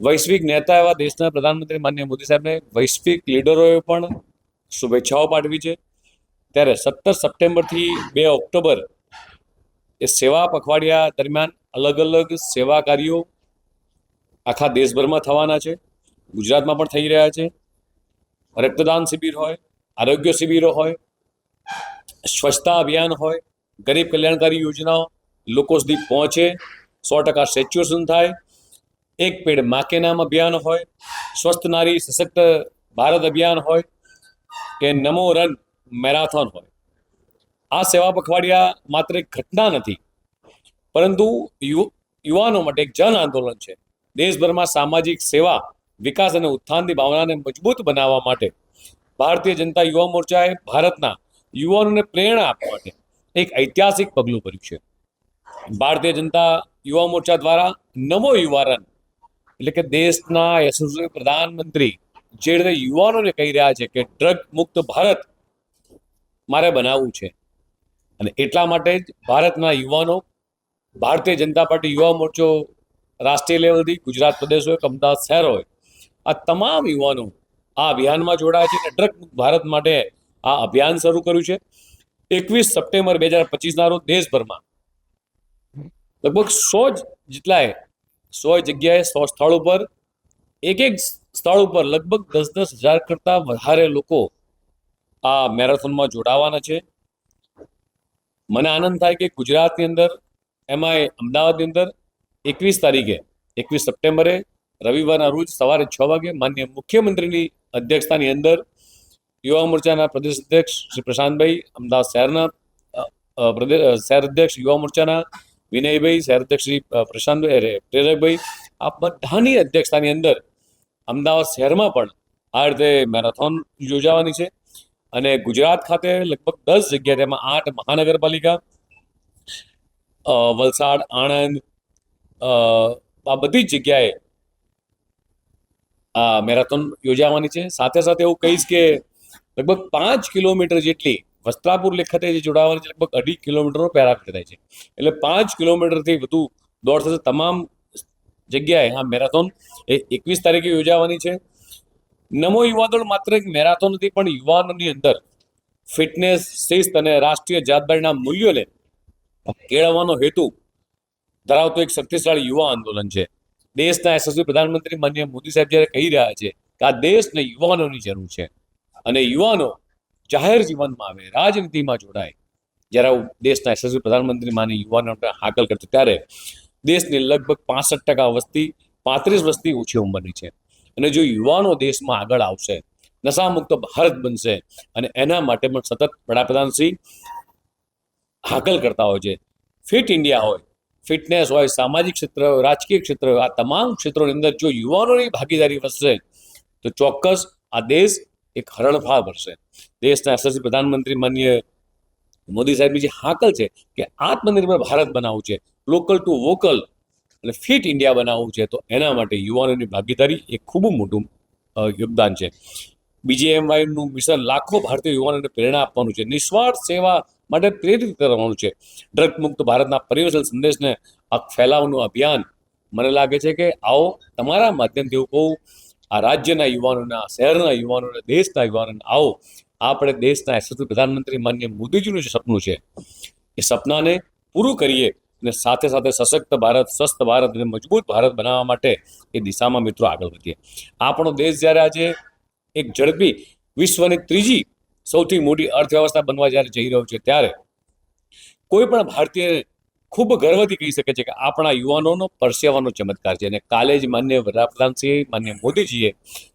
વૈશ્વિક નેતા એવા દેશના પ્રધાનમંત્રી માન્ય મોદી સાહેબને વૈશ્વિક લીડરોએ પણ શુભેચ્છાઓ પાઠવી છે. ત્યારે સત્તર સપ્ટેમ્બરથી બે ઓક્ટોબર એ સેવા પખવાડિયા દરમિયાન અલગ અલગ સેવા કાર્યો આખા દેશભરમાં થવાના છે. ગુજરાતમાં પણ થઈ રહ્યા છે. રક્તદાન શિબિર હોય, આરોગ્ય શિબિરો હોય, સ્વચ્છતા અભિયાન હોય, ગરીબ કલ્યાણકારી યોજનાઓ લોકો સુધી પહોંચે, સો ટકા સેચ્યુએશન થાય એક પેડ મા કે નામ અભિયાન હોય, સ્વસ્થ નારી સશક્ત ભારત અભિયાન હોય કે નમો રન મેરાથોન હોય. આ સેવા પખવાડિયા માત્ર એક ઘટના નથી, પરંતુ યુવાનો માટે એક જન આંદોલન છે. દેશભરમાં સામાજિક સેવા, વિકાસ અને ઉત્થાનની ભાવનાને મજબૂત બનાવવા માટે ભારતીય જનતા યુવા મોરચાએ ભારતના યુવાનોને પ્રેરણા આપવા માટે એક ઐતિહાસિક પગલું ભર્યું છે. ભારતીય જનતા યુવા મોરચા દ્વારા નમો યુવા રન એટલે કે દેશના યશસ્વી પ્રધાનમંત્રી જે રીતે યુવાનોને કહી રહ્યા છે કે ડ્રગ મુક્ત ભારત મારે બનાવવું છે. અને એટલા માટે જ ભારતના યુવાનો, ભારતીય જનતા પાર્ટી યુવા મોરચો રાષ્ટ્રીય લેવલથી ગુજરાત પ્રદેશ હોય કે અમદાવાદ શહેર હોય, આ તમામ યુવાનો આ અભિયાનમાં જોડાયા છે અને ડ્રગ મુક્ત ભારત માટે આ અભિયાન શરૂ કર્યું છે. એકવીસ સપ્ટેમ્બર બે હજાર પચીસના રોજ દેશભરમાં લગભગ સો જ જેટલાએ સો જગ્યાએ સો સ્થળ ઉપર, એક એક સ્થળ ઉપર લગભગ દસ દસ હજાર કરતાં વધારે લોકો આ મેરેથોનમાં જોડાવાના છે. મને આનંદ થાય કે ગુજરાતની અંદર, એમાંય અમદાવાદની અંદર એકવીસ તારીખે, એકવીસ સપ્ટેમ્બરે, રવિવારના રોજ સવારે છ વાગે માન્ય મુખ્યમંત્રીની અધ્યક્ષતાની અંદર યુવા મોરચાના પ્રદેશ અધ્યક્ષ શ્રી પ્રશાંતભાઈ, અમદાવાદ શહેરના પ્રદેશ શહેર અધ્યક્ષ યુવા મોરચાના વિનયભાઈ શહેર શ્રી પ્રશાંત અરે, પ્રેરકભાઈ આ બધાની અધ્યક્ષતાની અંદર અમદાવાદ શહેરમાં પણ આ રીતે મેરેથોન યોજાવાની છે અને ગુજરાત ખાતે લગભગ દસ જગ્યાએ તેમાં આઠ મહાનગરપાલિકા વલસાડ આણંદ આ બધી જ જગ્યાએ આ મેરેથોન યોજાવાની છે. સાથે સાથે એવું કહીશ કે લગભગ પાંચ કિલોમીટર જેટલી વસ્ત્રાપુર લેખતે જે જોડાવાની લગભગ અઢી કિલોમીટરનો પેરાફિટ થાય છે. એટલે પાંચ કિલોમીટરથી વધુ દોડ થશે. તમામ જગ્યાએ આ મેરાથોન એ એકવીસ તારીખે યોજાવાની છે. નમો યુવા દોડ માત્ર એક મેરાથોન નથી, પણ યુવાનોની અંદર ફિટનેસ, શિસ્ત અને રાષ્ટ્રીય જવાબદારીના મૂલ્યોને કેળવવાનો હેતુ ધરાવતો એક શક્તિશાળી યુવા આંદોલન છે. દેશના યશસ્વી પ્રધાનમંત્રી માનનીય મોદી સાહેબ જ્યારે કહી રહ્યા છે કે આ દેશને યુવાનોની જરૂર છે અને યુવાનો જાહેર જીવનમાં આવે, રાજનીતિમાં જોડાય. જ્યારે હું દેશના યશસ્વી પ્રધાનમંત્રી માની યુવાનો હાકલ કરતો ત્યારે દેશની લગભગ પાસઠ ટકા વસ્તી, પાંત્રીસ વસ્તી ઓછી ઉંમરની છે. અને જો યુવાનો દેશમાં આગળ આવશે, નશામુક્ત ભારત બનશે અને એના માટે પણ સતત વડાપ્રધાન શ્રી હાકલ કરતા હોય છે. ફિટ ઇન્ડિયા હોય, ફિટનેસ હોય, સામાજિક ક્ષેત્ર રાજકીય ક્ષેત્ર આ તમામ ક્ષેત્રોની અંદર જો યુવાનોની ભાગીદારી વધશે, તો ચોક્કસ આ દેશ એક હરણફાળ ભરશે. દેશના યશસ્વી પ્રધાનમંત્રી માન્ય મોદી સાહેબની જે હાકલ છે કે આત્મનિર્ભર ભારત બનાવવું છે, લોકલ ટુ વોકલ અને ફિટ ઇન્ડિયા બનાવવું છે, તો એના માટે યુવાનોની ભાગીદારી એ ખૂબ મોટું યોગદાન છે. બીજેએમવાયનું મિશન લાખો ભારતીય યુવાનોને પ્રેરણા આપવાનું છે. નિસ્વાર્થ સેવા માટે પ્રેરિત કરવાનું છે. ડ્રગ મુક્ત ભારતના પરિવર્તન સંદેશને આ ફેલાવવાનું અભિયાન મને લાગે છે કે આવો તમારા માધ્યમથી હું કહું આ રાજ્યના યુવાનોના, શહેરના યુવાનોને, દેશના યુવાનોને આવો. આપણે દેશના યશસ્વી પ્રધાનમંત્રી માન્ય મોદીજીનું જે સપનું છે, એ સપનાને પૂરું કરીએ અને સાથે સાથે સશક્ત ભારત, સ્વસ્થ ભારત અને મજબૂત ભારત બનાવવા માટે એ દિશામાં મિત્રો આગળ વધીએ. આપણો દેશ જ્યારે આજે એક ઝડપી વિશ્વની ત્રીજી સૌથી મોટી અર્થવ્યવસ્થા બનવા જ્યારે જઈ રહ્યો છે, ત્યારે કોઈ પણ ભારતીય ખૂબ ગર્વથી કહી શકે છે કે આપણા યુવાનોનો પરસેવાનો ચમત્કાર છે. અને કાલે જ માન્ય વડાપ્રધાનશ્રી માન્ય મોદીજીએ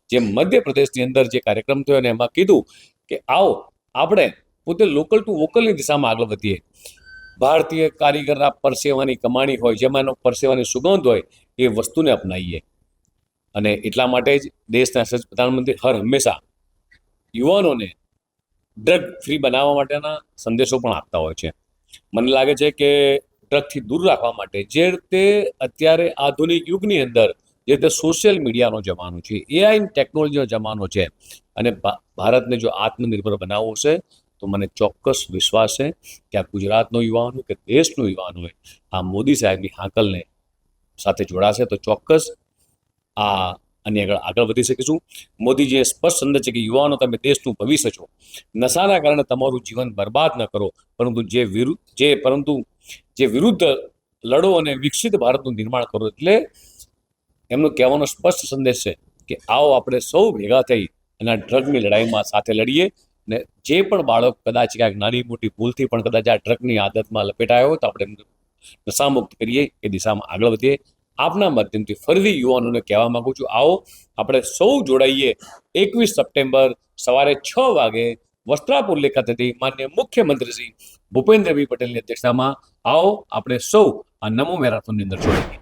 જે મધ્યપ્રદેશની અંદર જે કાર્યક્રમ થયો અને એમાં કીધું કે આવો, આપણે પોતે લોકલ ટુ વોકલની દિશામાં આગળ વધીએ. ભારતીય કારીગરના પરસેવાની કમાણી હોય જેમાં એનો પરસેવાની સુગંધ હોય, એ વસ્તુને અપનાવીએ. અને એટલા માટે જ દેશના યશસ્વી પ્રધાનમંત્રી હર હંમેશા યુવાનોને ડ્રગ ફ્રી બનાવવા માટેના સંદેશો પણ આપતા હોય છે. મને લાગે છે કે ડ્રગથી દૂર રાખવા માટે જે રીતે અત્યારે આધુનિક યુગની અંદર જે રીતે સોશિયલ મીડિયાનો જમાનો છે એઆઈ ટેકનોલોજીનો જમાનો છે અને ભારતને જો આત્મનિર્ભર બનાવવો છે, તો મને ચોક્કસ વિશ્વાસ છે કે આ ગુજરાતનો યુવાન કે દેશનો યુવાન હોય, આ મોદી સાહેબની હાંકલને સાથે જોડાશે તો ચોક્કસ આ આની આગળ આગળ વધી શકીશું. મોદીજીએ સ્પષ્ટ સંદેશ છે કે યુવાનો, તમે દેશનું ભવિષ્ય છો. નશાના કારણે તમારું જીવન બરબાદ ન કરો, પરંતુ જે વિરુદ્ધ જે પરંતુ જે વિરુદ્ધ લડો અને વિકસિત ભારતનું નિર્માણ કરો. એટલે એમનો કહેવાનો સ્પષ્ટ સંદેશ છે કે આવો આપણે સૌ ભેગા થઈ અને ડ્રગની લડાઈમાં સાથે લડીએ ને જે પણ બાળક કદાચ ક્યાંક નાની મોટી ભૂલથી પણ કદાચ આ ડ્રગની આદતમાં લપેટાયો હોય તો આપણે નશામુક્ત કરીએ, એ દિશામાં આગળ વધીએ. આપના માધ્યમથી ફરીથી યુવાનોને કહેવા માંગુ છું, આવો આપણે સૌ જોડાઈએ એકવીસ સપ્ટેમ્બર સવારે છ વાગે વસ્ત્રાપુર ખાતેથી માન્ય મુખ્યમંત્રી શ્રી ભૂપેન્દ્રભાઈ પટેલની અધ્યક્ષતામાં આવો આપણે સૌ આ નમો મેરાથોનની અંદર જોડાઈએ.